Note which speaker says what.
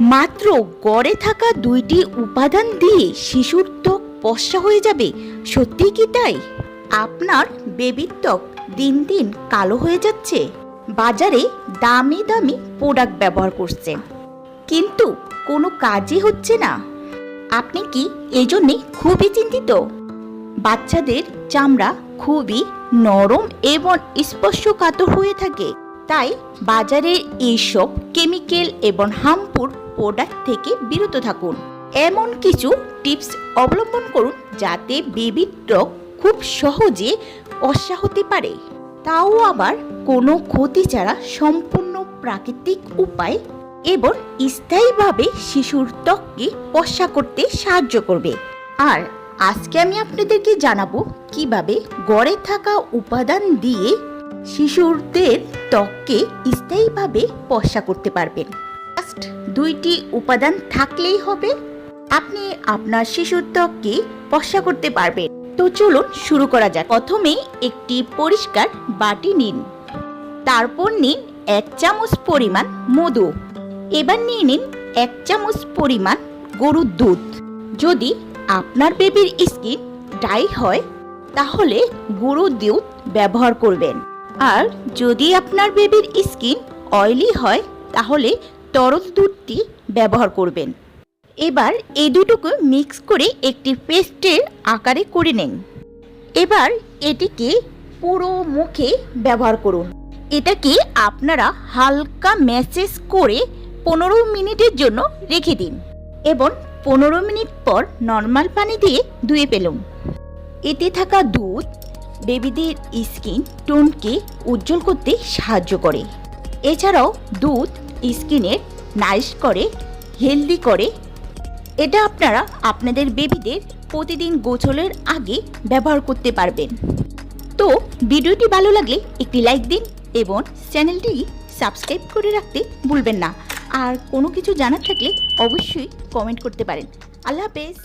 Speaker 1: মাত্র গড়ে থাকা দুইটি উপাদান দিয়ে শিশুর ত্বক পশা হয়ে যাবে। সত্যি কি তাই? আপনার বেবির ত্বক দিন দিন কালো হয়ে যাচ্ছে। বাজারে দামি দামি প্রোডাক্ট ব্যবহার করছেন। কিন্তু কোনো কাজই হচ্ছে না। আপনি কি এজন্যে খুবই চিন্তিত? বাচ্চাদের চামড়া খুবই নরম এবং স্পর্শকাতর হয়ে থাকে। তাই বাজারের এইসব কেমিক্যাল এবং হার্মফুল প্রোডাক্ট থেকে বিরত থাকুন। এমন কিছু টিপস অবলম্বন করুন যাতে বেবির ত্বক খুব সহজে অসা হতে পারে। তাও আবার কোনো ক্ষতি ছাড়া সম্পূর্ণ প্রাকৃতিক উপায় এবং স্থায়ীভাবে শিশুর ত্বককে পশা করতে সাহায্য করবে। আর আজকে আমি আপনাদেরকে জানাব কীভাবে গড়ে থাকা উপাদান দিয়ে শিশুদের ত্বককে স্থায়ীভাবে পশা করতে পারবেন। জাস্ট দুইটি উপাদান থাকলেই হবে। আপনি আপনার শিশুর ত্বককে পশা করতে পারবেন। তো চলুন শুরু করা যাক। প্রথমে একটি পরিষ্কার বাটি নিন। তারপর নিন এক চামচ পরিমাণ মধু। এবার নিয়ে নিন এক চামচ পরিমাণ গরুর দুধ। যদি আপনার বেবির স্কিন ড্রাই হয়, তাহলে গরুর দুধ ব্যবহার করবেন। আর যদি আপনার বেবির স্কিন অয়েলি হয়, তাহলে তরল দুধটি ব্যবহার করবেন। এবার এই দুটোকে মিক্স করে একটি পেস্টের আকারে করে নিন। এবার এটিকে পুরো মুখে ব্যবহার করুন। এটাকে আপনারা হালকা ম্যাসেজ করে পনেরো মিনিটের জন্য রেখে দিন এবং পনেরো মিনিট পর নর্মাল পানি দিয়ে ধুয়ে ফেলুন। এতে থাকা দুধ বেবিদের স্কিন টোনকে উজ্জ্বল করতে সাহায্য করে। এছাড়াও দুধ স্কিনের নাইস করে, হেলদি করে। এটা আপনারা আপনাদের বেবিদের প্রতিদিন গোছলের আগে ব্যবহার করতে পারবেন। তো ভিডিওটি ভালো লাগলে একটি লাইক দিন এবং চ্যানেলটি সাবস্ক্রাইব করে রাখতে ভুলবেন না। আর কোনো কিছু জানার থাকলে অবশ্যই কমেন্ট করতে পারেন। আল্লাহ হাফেজ।